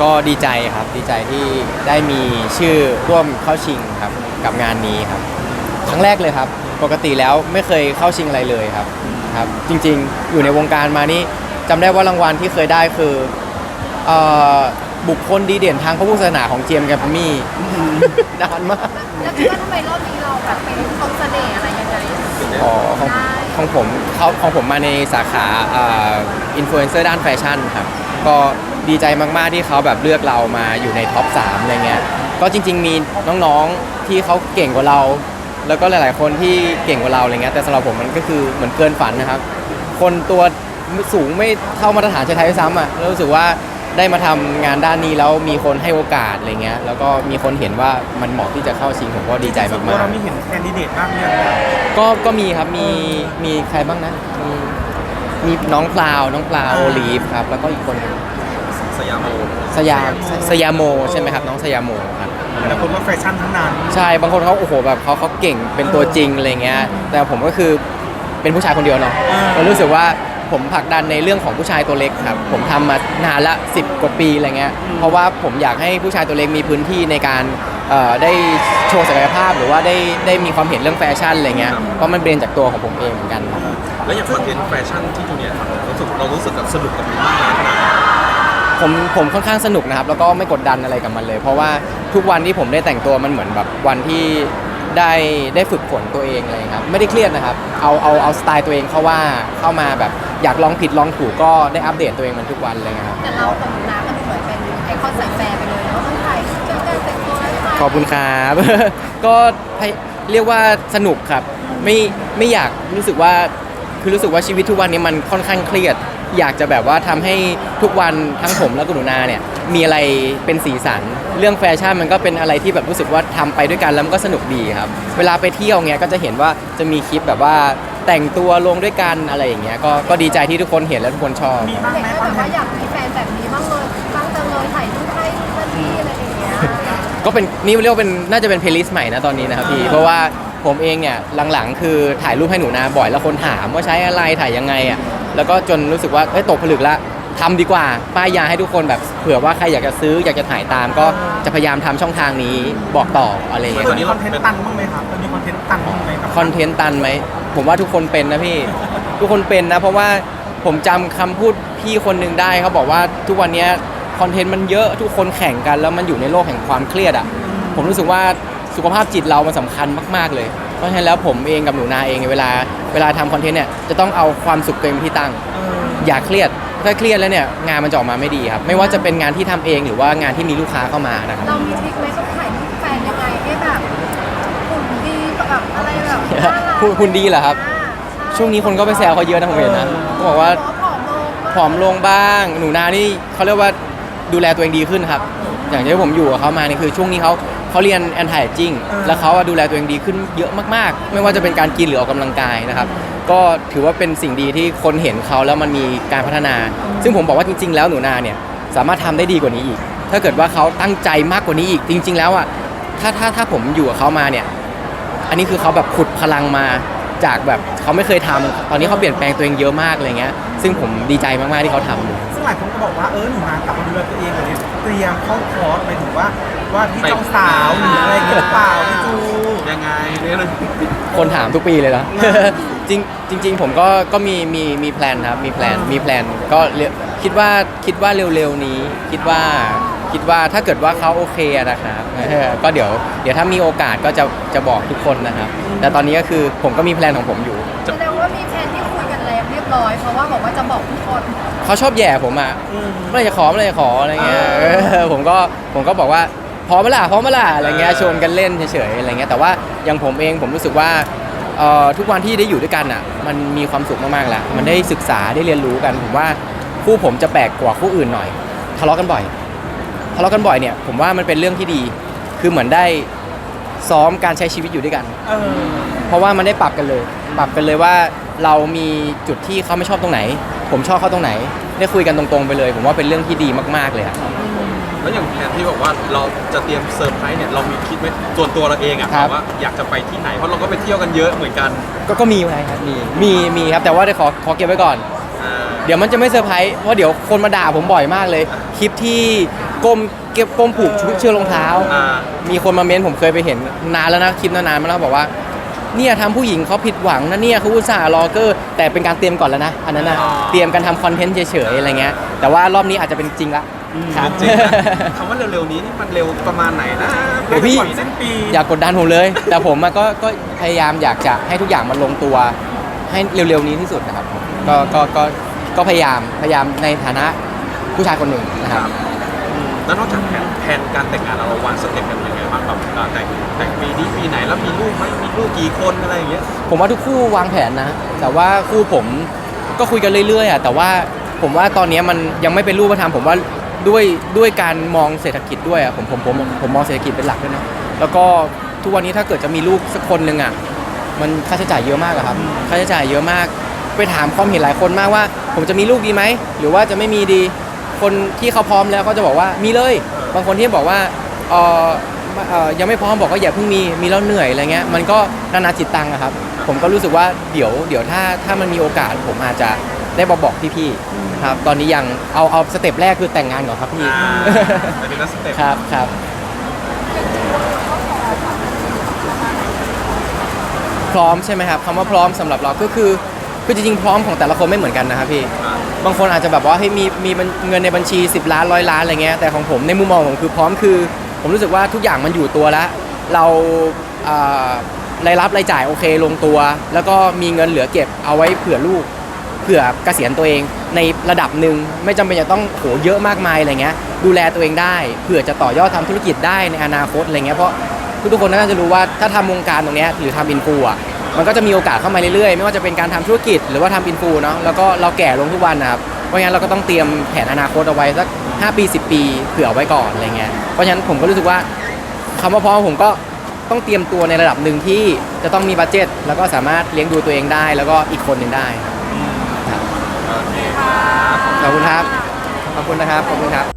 ก็ดีใจครับดีใจที่ได้มีชื่อร่วมเข้าชิงครับกับงานนี้ครับ ครั้งแรกเลยครับ ปกติแล้วไม่เคยเข้าชิงอะไรเลยครับครับ จริงๆ อยู่ในวงการมานี่จำได้ว่ารางวัลที่เคยได้คือเอ่อบุคคลดีเด่นทางพระพุทธศาสนาของเจมส์แกรมมี่นานมาก แล้วคิดว่าทำไมรอบนี้เราแบบเป็นเขาเสน่ห์อะไรยังไง อ๋อของได้ ของผมเขาของผมมาในสาขาอินฟลูเอนเซอร์ด้านแฟชั่นครับ ก็ ดีใจมากๆที่เขาแบบเลือกเรามาอยู่ในท็อป3อะไรเงี้ยก็จริง ๆ มีน้องๆที่เขาเก่งกว่าเรา แล้วก็หลาย ๆ คนที่เก่งกว่าเราอะไรเงี้ยแต่สำหรับผมมันก็คือเหมือนเกินฝันนะครับ คนตัวสูงไม่เท่ามาตรฐานชายไทยด้วยซ้ำอะแล้วรู้สึกว่าได้มาทำงานด้านนี้แล้วมีคนให้โอกาสอะไรเงี้ยแล้วก็มีคนเห็นว่ามันเหมาะที่จะเข้าชิงผมก็ดีใจส่วนมาตัวกเรามีเห็นแคนดิเดตบ้างเนี่ยๆก็ก็มีครับมีมีใครบ้างนะมีมีน้องพลาวน้องพลาวโอลีฟครับแล้วก็อีกคนหนึ่งสยามโมสยามสยามโมใช่ไหมครับน้องสยามโมครับ แต่คนว่าแฟชั่นทั้งนั้น ใช่บางคนเขาโอ้โหแบบเขาเขาเก่งเป็นตัวจริงอะไรเงี้ยแต่ผมก็คือเป็นผู้ชายคนเดียวเนาะอ่า เรารู้สึกว่าผมผลักดันในเรื่องของผู้ชายตัวเล็กครับ ผมทำมานานละ 10 กว่าปีอะไรเงี้ยเพราะว่าผมอยากให้ผู้ชายตัวเล็กมีพื้นที่ในการเอ่อได้โชว์ศักยภาพหรือว่าได้ได้มีความเห็นเรื่องแฟชั่นอะไรเงี้ยเพราะมันเป็นจากตัวของผมเองเหมือนกันครับ แล้วอย่างคอนเทนต์แฟชั่นที่จูเนียร์ทำเรารู้สึกเรารู้สึกกับสนุกกับมันมากขนาดไหน ผมผมค่อนข้างสนุกนะครับ แล้วก็ไม่กดดันอะไรกับมันเลย เพราะว่าทุกวันที่ผมได้แต่งตัวมันเหมือนแบบวันที่ได้ได้ฝึกฝนตัวเองอะไรอย่างเลยครับไม่ได้เครียดนะครับ เอาเอาเอาสไตล์ตัวเองเข้าว่าเข้ามาแบบอยากลองผิดลองถูกก็ได้อัปเดตตัวเองมันทุกวันเลยครับแต่เรากับน้ำมันเหมือนเป็นไอคอนสายแฟร์ไปเลยเนาะต้องถ่ายเจอกันแต่งตัวให้ถ่ายขอบคุณครับ ก็ให้เรียกว่าสนุกครับ ไม่ไม่อยากรู้สึกว่าคือรู้สึกว่าชีวิตทุกวันนี้มันค่อนข้างเครียด อยากจะแบบว่าทำให้ทุกวันทั้งผมและคุณหนูนาเนี่ยมีอะไรเป็นสีสัน เรื่องแฟชั่นมันก็เป็นอะไรที่แบบรู้สึกว่าทำไปด้วยกันแล้วมันก็สนุกดีครับ เวลาไปเที่ยวเงี้ยก็จะเห็นว่าจะมีคลิปแบบว่าแต่งตัวลงด้วยกันอะไรอย่างเงี้ยก็ก็ดีใจที่ทุกคนเห็นและทุกคนชอบมีบ้างเด็กไหมก็คแบอนบเทว่านต์อยากมีแฟนแบบนี้บ้างเลยบ้างจังเลยถ่ายรูปให้นู่นนั่นนี่อะไรอย่างเงี้ยก็เป็นนี่เรียกว่าเป็นน่าจะเป็นเพลย์ลิสต์ใหม่นะตอนนี้นะครับพี่เพราะว่าผมเองเนี่ยหลังๆ คือถ่ายรูปให้หนูนาบ่อยแล้วคนถามว่าใช้อะไรถ่ายยังไงอะ แล้วก็จนรู้สึกว่าเอ้ยตกผลึกละทำดีกว่าป้ายยาให้ทุกคนแบบเผื่อว่าใครอยากจะซื้ออยากจะถ่ายตาม ก็จะพยายามทำช่องทางนี้บอกต่ออะไรอย่างเงี้ยเคยมีคอนเทนต์ตันบ้างไหมครับเคยมีคอนเทนต์ตันบ้างไหมครับคอนเทนต์ตันไหม ผมว่าทุกคนเป็นนะพี่ ทุกคนเป็นนะ เพราะว่าผมจำคำพูดพี่คนหนึ่งได้เขาบอกว่าทุกวันเนี้ยคอนเทนต์มันเยอะทุกคนแข่งกันแล้วมันอยู่ในโลกแห่งความเครียดอะ ผมรู้สึกว่าสุขภาพจิตเรามันสำคัญมาก ๆเลย เพราะฉะนั้นแล้วผมเองกับหนูนาเองเวลาเวลาทำคอนเทนต์เนี่ยจะต้องเอาความสุขตัวเองเป็นที่ตั้งเอออย่าเครียด ถ้าเครียดแล้วเนี่ยงานมันจะออกมาไม่ดีครับ ไม่ว่าจะเป็นงานที่ทำเองหรือว่างานที่มีลูกค้าเข้ามานะครับ เรามีทริคไหมต้องถ่ายรูปแฟนยังไงให้แบบหุ่นดีแบบอะไรแบบน่ารักหุ่นหุ่นดีเหรอครับอ่าใช่วงนี้คนก็ไปแซวเขาเยอะนะผมเห็นนะก็บอกว่าผอมลงบ้างผอมลงบ้าง หนูนานี่เขาเรียกว่าดูแลตัวเองดีขึ้นครับ อย่างที่ผมอยู่กับเขามานี่คือช่วงนี้เขา เขาเรียนแอนตี้ g จิ้งแล้วเขาอะดูแลตัวเองดีขึ้นเยอะมากๆ ไม่ว่าจะเป็นการกินหรือออกกำลังกายนะครับก็ถือว่าเป็นสิ่งดีที่คนเห็นเขาแล้วมันมีการพัฒนา ซึ่งผมบอกว่าจริง ๆ แล้วหนูนาเนี่ยสามารถทำได้ดีกว่านี้อีก ถ้าเกิดว่าเขาตั้งใจมากกว่านี้อีกจริง ๆ แล้วอะถ้าถ้าถ้าผมอยู่กับเขามาเนี่ยอันนี้คือเขาแบบขุดพลังมา จากแบบเขาไม่เคยทำตอนนี้เขาเปลี่ยนแปลงตัวเองเยอะมากอะไรเงี้ยซึ่งผมดีใจมากๆที่เขาทำ ซึ่งหลายคนก็บอกว่าเออหนูนากลับมาดูแลตัวเองเลยเนี่ยเตรียมเข้าคอร์สไปถึงว่าว่าที่เจ้าสาวหรืออะไรอย่างเงี้ยหรือเปล่าพี่จูยังไงเนี่ยนะคนถามทุกปีเลยนะ จริงจริง ๆ ผมก็ก็มีมีมีแพลนครับ มีแพลนมีแพลนก็เร็วคิดว่าคิดว่าเร็วๆนี้ คิดว่า คิดว่าถ้าเกิดว่าเขาโอเคอะนะครับเออก็เดี๋ยวเดี๋ยวถ้ามีโอกาสก็จะจะบอกทุกคนนะครับ แต่ตอนนี้ก็คือผมก็มีแพลนของผมอยู่ แสดงว่ามีแผนที่คุยกันแล้วเรียบร้อย เพราะว่าบอกว่าจะบอกทุกคนเขาชอบแย่ผมอะอืมเมื่อไหรจะขอเมื่อไหรจะขออะไรเงี้ยเออผมก็ผมก็บอกว่าพร้อมเมื่อไหร่พร้อมเมื่อไหร่อะไรเงี้ยชวนกันเล่นเฉยๆอะไรเงี้ยแต่ว่าอย่างผมเองผมรู้สึกว่าเอ่อทุกวันที่ได้อยู่ด้วยกันอะ มันมีความสุขมากๆแหละมันได้ศึกษาได้เรียนรู้กัน ผมว่าคู่ผมจะแปลกกว่าคู่อื่นหน่อย ทะเลาะกันบ่อย ทะเลาะกันบ่อยเนี่ยผมว่ามันเป็นเรื่องที่ดี คือเหมือนได้ซ้อมการใช้ชีวิตอยู่ด้วยกัน เออเพราะว่ามันได้ปรับกันเลย ปรับกันเลยว่าเรามีจุดที่เขาไม่ชอบตรงไหน ผมชอบเขาตรงไหน ได้คุยกันตรงๆไปเลย ผมว่าเป็นเรื่องที่ดีมากๆเลยอะ แล้วอย่างแผนที่บอกว่าเราจะเตรียมเซอร์ไพรส์เนี่ยเรามีคิดไหมส่วนตัวเราเองอะครับ ว่าอยากจะไปที่ไหนเพราะเราก็ไปเที่ยวกันเยอะเหมือนกันก็ก็มีไว้ครับมีมีมีครับแต่ว่าเดี๋ยวขอขอเก็บไว้ก่อน อ่า เดี๋ยวมันจะไม่เซอร์ไพรส์เพราะเดี๋ยวคนมาด่าผมบ่อยมากเลย คลิปที่โกก้มเก็บก้มผูกเชือกรองเท้า อ่า มีคนมาเม้นผมเคยไปเห็นนานแล้วนะคลิปนานๆมาแล้วบอกว่า เนี่ยทำผู้หญิงเขาผิดหวังนะเนี่ยเขาอุตส่าห์รอเกอร์แต่เป็นการเตรียมก่อนแล้วนะอันนั้นนะอ๋อ เตรียมกันทำคอนเทนต์เฉยๆอะไรเงี้ยแต่ว่ารอบนี้อาจจะเป็นจริงละครับ จริงๆนะคำว่าเร็วๆนี้นี่มันเร็วประมาณไหนนะเดี๋ยวพี่ ก่อนสิ้นปี อย่ากดดันผมเลย แต่ผมอะก็ก็พยายามอยากจะให้ทุกอย่างมันลงตัว ให้เร็วๆนี้ที่สุดนะครับก็ก็ก็ก็พยายามพยายามในฐานะผู้ชายคนหนึ่งนะครับ แล้วนอกจากแผนแผนการแต่งงานเราวางสเต็ปกันยังไงบ้างแบบอ่าแต่งแต่งปีนี้ปีไหนแล้วมีลูกไหมมีลูกกี่คนอะไรอย่างเงี้ย ผมว่าทุกคู่วางแผนนะ แต่ว่าคู่ผมก็คุยกันเรื่อยๆอะแต่ว่าผมว่าตอนนี้มันยังไม่เป็นรูปธรรมผมว่าด้วยด้วยการมองเศรษฐกิจด้วยอะผมผมผมผมมองเศรษฐกิจเป็นหลักด้วยนะแล้วก็ทุกวันนี้ถ้าเกิดจะมีลูกสักคนหนึ่งอะมันค่าใช้จ่ายเยอะมากอะครับค่าใช้จ่ายเยอะมาก ไปถามความเห็นหลายคนมากว่า ผมจะมีลูกดีไหมหรือว่าจะไม่มีดี คนที่เขาพร้อมแล้วเขาจะบอกว่ามีเลย บางคนที่บอกว่าเออเอ่อยังไม่พร้อมบอกว่าอย่าเพิ่งมีมีแล้วเหนื่อยอะไรเงี้ยมันก็นานาจิตตังอะครับ ผมก็รู้สึกว่าเดี๋ยวเดี๋ยวถ้าถ้ามันมีโอกาสผมอาจจะได้บอกบอกพี่ๆครับ ตอนนี้ยังเอาเอาสเต็ปแรกคือแต่งงานก่อนครับพี่อ่าไปเป็นนักสเต็ปครับครับพร้อมใช่ไหมครับคำว่าพร้อมสำหรับเราก็คือคือจริงๆพร้อมของแต่ละคนไม่เหมือนกันนะครับพี่อ่า บางคนอาจจะแบบว่าให้ยมีมีเงินในบัญชี 10 ล้านร้อยล้านอะไรเงี้ยแต่ของผมในมุมมองผมคือพร้อมคือ ผมรู้สึกว่าทุกอย่างมันอยู่ตัวแล้ว เราอ่ารายรับรายจ่ายโอเคลงตัว แล้วก็มีเงินเหลือเก็บเอาไว้เผื่อลูก เผื่อเกษียณตัวเองในระดับหนึ่งไม่จำเป็นจะต้องโหเยอะมากมายอะไรเงี้ยดูแลตัวเองได้เผื่อจะต่อยอดทำธุรกิจได้ในอนาคตอะไรเงี้ยเพราะทุกๆคนน่าจะรู้ว่าถ้าทำวงการตรงเนี้ยหรือทำอินฟูอะ มันก็จะมีโอกาสเข้ามาเรื่อยๆ ไม่ว่าจะเป็นการทำธุรกิจหรือว่าทำอินฟูเนาะแล้วก็เราแก่ลงทุกวันนะครับเพราะงั้นเราก็ต้องเตรียมแผนอนาคตเอาไว้สัก 5 ปี 10 ปีเผื่อไว้ก่อนอะไรเงี้ยเพราะฉะนั้นผมก็รู้สึกว่าคำว่าพร้อมผมก็ต้องเตรียมตัวในระดับหนึ่งที่จะต้องมีบัตเจ็ตแล้วก็สามารถเลี้ยงดูตัวเองได้แล้วก็อีกคนหนึ่งได้ครับโอเคครับขอบคุณครับขอบคุณนะครับขอบคุณครับ